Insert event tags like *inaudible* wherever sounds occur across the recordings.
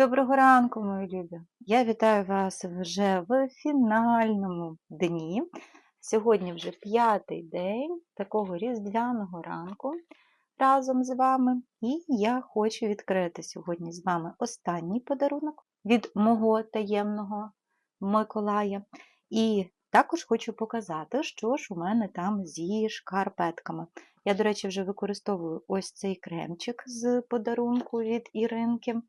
Доброго ранку, мої любі! Я вітаю вас вже в фінальному дні. Сьогодні вже п'ятий день такого різдвяного ранку разом з вами. І я хочу відкрити сьогодні з вами останній подарунок від мого таємного Миколая. І також хочу показати, що ж у мене там зі шкарпетками. Я, до речі, вже використовую ось цей кремчик з подарунку від Іринки.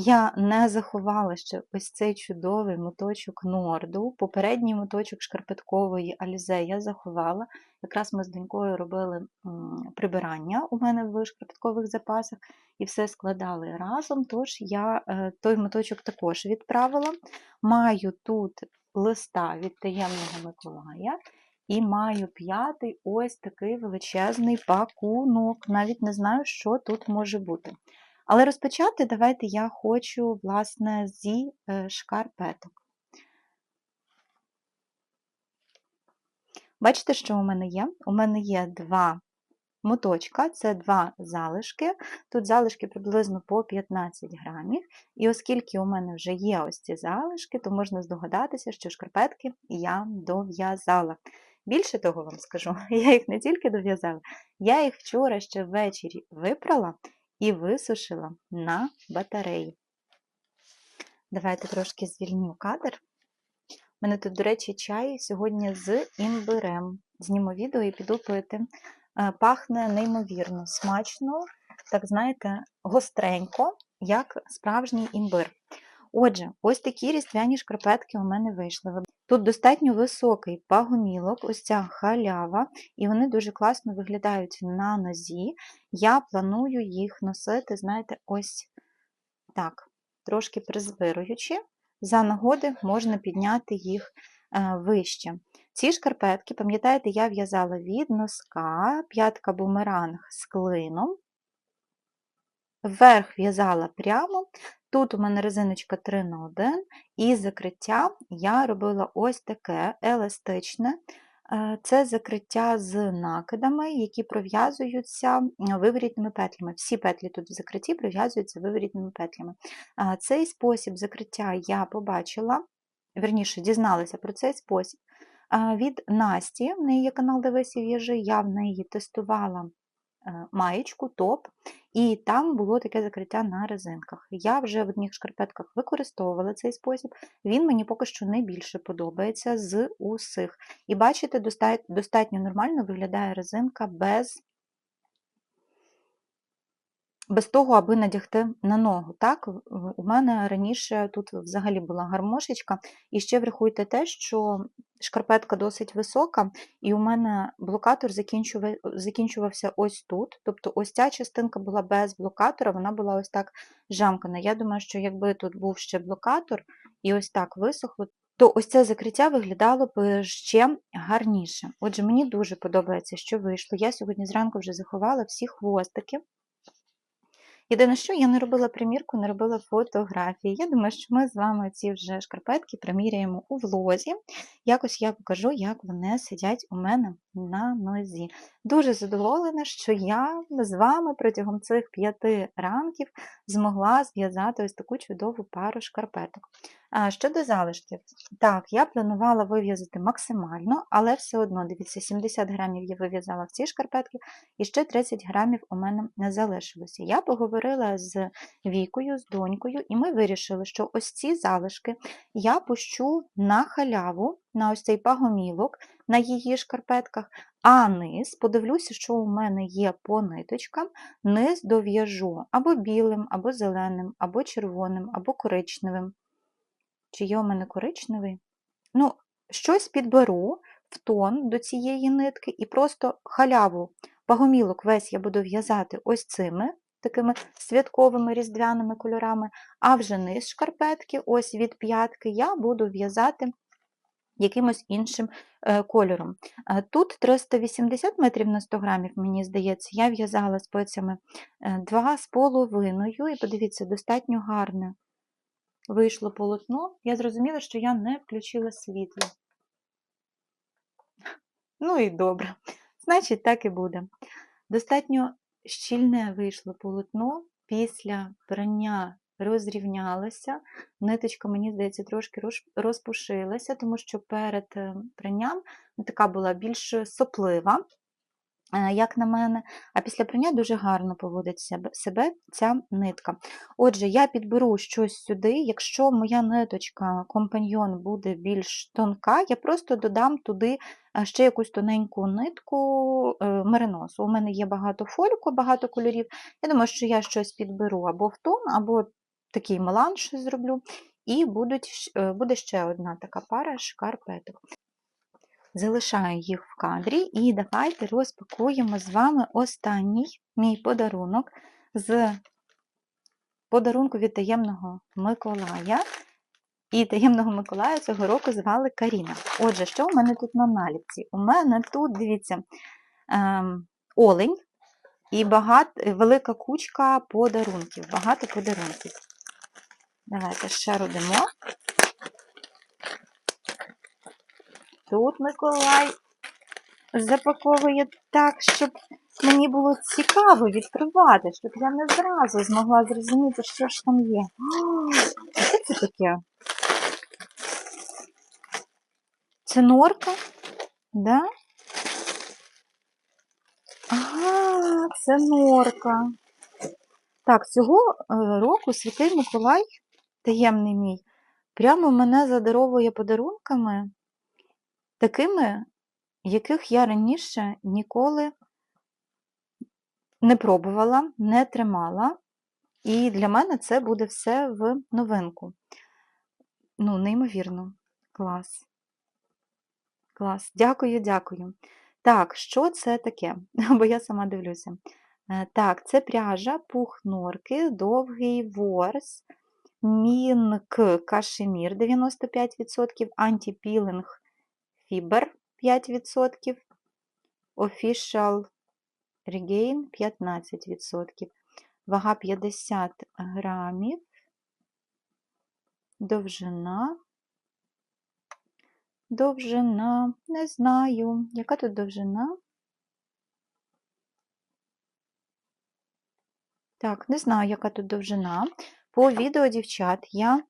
Я не заховала ще ось цей чудовий моточок норду. Попередній моточок шкарпеткової алізе я заховала. Якраз ми з донькою робили прибирання у мене в шкарпеткових запасах і все складали разом. Тож я е, той моточок також відправила. Маю тут листа від таємного Миколая. І маю п'ятий ось такий величезний пакунок. Навіть не знаю, що тут може бути. Але розпочати давайте я хочу, власне, зі е, шкарпеток. Бачите, що у мене є? У мене є два моточка, це два залишки. Тут залишки приблизно по 15 грамів. І оскільки у мене вже є ось ці залишки, то можна здогадатися, що шкарпетки я дов'язала. Більше того вам скажу, *laughs* я їх не тільки дов'язала, я їх вчора ще ввечері випрала і висушила на батареї. Давайте трошки звільню кадр. У мене тут, до речі, чай сьогодні з імбирем. Зніму відео і піду пити. Е, пахне неймовірно, смачно, так знаєте, гостренько, як справжній імбир. Отже, ось такі різдвяні шкарпетки у мене вийшли. Тут достатньо високий пагомілок, ось ця халява, і вони дуже класно виглядають на нозі. Я планую їх носити, знаєте, ось так, трошки призвируючи. За нагоди можна підняти їх е, вище. Ці шкарпетки, пам'ятаєте, я в'язала від носка, п'ятка бумеранг з клином. Вверх в'язала прямо, Тут у мене резиночка 3 на 1 і закриття я робила ось таке еластичне. Е, це закриття з накидами, які пров'язуються виворітними петлями. Всі петлі тут в закритті пров'язуються виворітними петлями. Цей спосіб закриття я побачила, верніше, дізналася про цей спосіб. Від Насті, в неї є канал Девесі В'яжи, я в неї тестувала Е, маєчку, топ, і там було таке закриття на резинках. Я вже в одних шкарпетках використовувала цей спосіб, він мені поки що найбільше подобається з усіх. І бачите, достатньо нормально виглядає резинка без без того, аби надягти на ногу. Так? У мене раніше тут взагалі була гармошечка, і ще врахуйте те, що шкарпетка досить висока, і у мене блокатор закінчувався ось тут. Тобто ось ця частинка була без блокатора, вона була ось так жамкана. Я думаю, що якби тут був ще блокатор і ось так висохло, то ось це закриття виглядало б ще гарніше. Отже, мені дуже подобається, що вийшло. Я сьогодні зранку вже заховала всі хвостики. Єдине, що я не робила примірку, не робила фотографії. Я думаю, що ми з вами ці вже шкарпетки приміряємо у влозі. Якось я покажу, як вони сидять у мене на нозі. Дуже задоволена, що я з вами протягом цих п'яти ранків змогла зв'язати ось таку чудову пару шкарпеток. Щодо залишків, так, я планувала вив'язати максимально, але все одно, дивіться, 70 грамів я вив'язала в ці шкарпетки, і ще 30 грамів у мене не залишилося. Я поговорила з Вікою, з донькою, і ми вирішили, що ось ці залишки я пущу на халяву, на ось цей пагомілок на її шкарпетках, а низ, подивлюся, що у мене є по ниточкам, низ дов'яжу або білим, або зеленим, або червоним, або коричневим. Чи є у мене коричневий? Ну, щось підберу в тон до цієї нитки і просто халяву, пагомілок весь я буду в'язати ось цими такими святковими різдвяними кольорами, а вже низ шкарпетки, ось від п'ятки, я буду в'язати якимось іншим е, кольором. Тут 380 метрів на 100 грамів, мені здається, я в'язала спецями 2,5, е, і подивіться, достатньо гарне вийшло полотно. Я зрозуміла, що я не включила світло. *laughs* Ну і добре. Значить, так і буде. Достатньо щільне вийшло полотно, після прання розрівнялася. Ниточка, мені здається, трошки розпушилася, тому що перед е, пранням така була більш соплива, е, як на мене, а після прання дуже гарно поводить себе, ця нитка. Отже, я підберу щось сюди. Якщо моя ниточка компаньйон буде більш тонка, я просто додам туди е, ще якусь тоненьку нитку е, мериносу. У мене є багато фольку, багато кольорів. Я думаю, що я щось підберу або в тон, або такий меланж зроблю, і будуть, е, буде ще одна така пара шкарпеток. Залишаю їх в кадрі, і давайте розпакуємо з вами останній мій подарунок з подарунку від таємного Миколая. І таємного Миколая цього року звали Каріна. Отже, що у мене тут на наліпці? У мене тут, дивіться, ем, олень і багат, велика кучка подарунків. Багато подарунків. Давайте ще родимо. Тут Миколай запаковує так, щоб мені було цікаво відкривати, щоб я не зразу змогла зрозуміти, що ж там є. А що це таке? Це норка? Да? Ага, це норка. Так, цього е, року Святий Миколай, таємний мій, прямо мене задаровує подарунками, такими, яких я раніше ніколи не пробувала, не тримала. І для мене це буде все в новинку. Ну, неймовірно. Клас. Клас. Дякую, дякую. Так, що це таке? *laughs* Бо я сама дивлюся. Е, Так, це пряжа, пух норки, довгий ворс, мінк кашемір 95%, антипілинг фібер 5%, official regain 15%, вага 50 грамів, довжина. Довжина, не знаю. Яка тут довжина? Так, не знаю, яка тут довжина. По відео дівчат я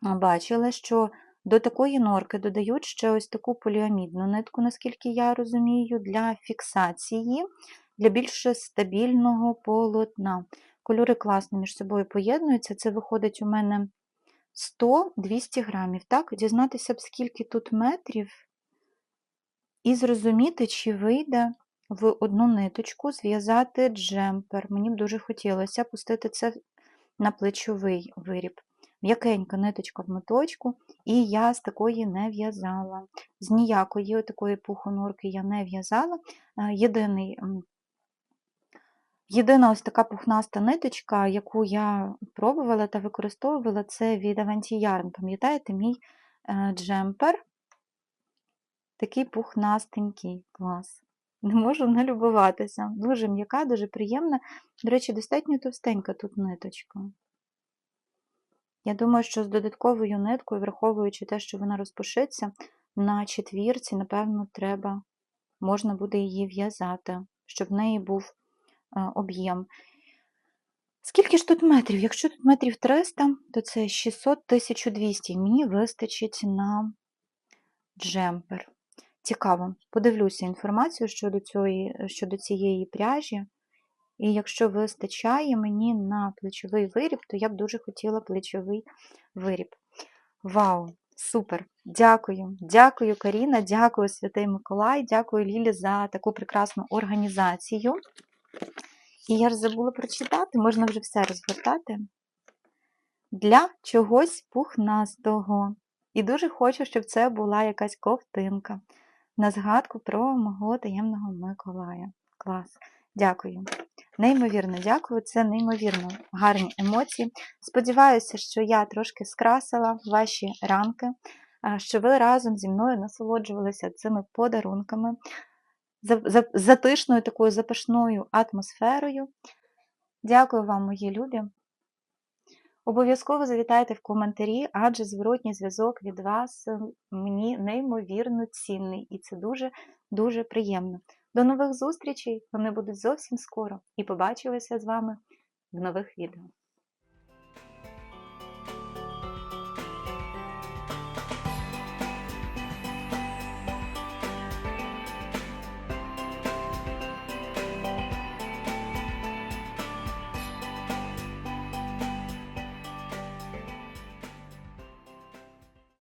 бачила, що до такої норки додають ще ось таку поліамідну нитку, наскільки я розумію, для фіксації, для більш стабільного полотна. Кольори класно між собою поєднуються. Це виходить у мене 100-200 грамів. Так, дізнатися б, скільки тут метрів, і зрозуміти, чи вийде в одну ниточку зв'язати джемпер. Мені б дуже хотілося пустити це на плечовий виріб. М'якенька ниточка в моточку, і я з такої не в'язала. З ніякої такої пухонурки я не в'язала. Е, Єдиний Єдина ось така пухнаста ниточка, яку я пробувала та використовувала, це від Avanti Yarn. Пам'ятаєте, мій е, джемпер такий пухнастенький клас. Не можу налюбуватися. Дуже м'яка, дуже приємна. До речі, достатньо товстенька тут ниточка. Я думаю, що з додатковою ниткою, враховуючи те, що вона розпушиться, на четвірці, напевно, треба, можна буде її в'язати, щоб в неї був е, об'єм. Скільки ж тут метрів? Якщо тут метрів 300, то це 600-1200. Мені вистачить на джемпер. Цікаво. Подивлюся інформацію щодо, цієї, щодо цієї пряжі. І якщо вистачає мені на плечовий виріб, то я б дуже хотіла плечовий виріб. Вау! Супер! Дякую! Дякую, Каріна, дякую, Святий Миколай, дякую Лілі за таку прекрасну організацію. І я ж забула прочитати, можна вже все розгортати. Для чогось пухнастого. І дуже хочу, щоб це була якась ковтинка на згадку про мого таємного Миколая. Клас. Дякую. Неймовірно дякую. Це неймовірно гарні емоції. Сподіваюся, що я трошки скрасила ваші ранки, що ви разом зі мною насолоджувалися цими подарунками, за- за- затишною такою запашною атмосферою. Дякую вам, мої любі. Обов'язково завітайте в коментарі, адже зворотній зв'язок від вас мені неймовірно цінний, і це дуже-дуже приємно. До нових зустрічей! Вони будуть зовсім скоро. І побачилися з вами в нових відео.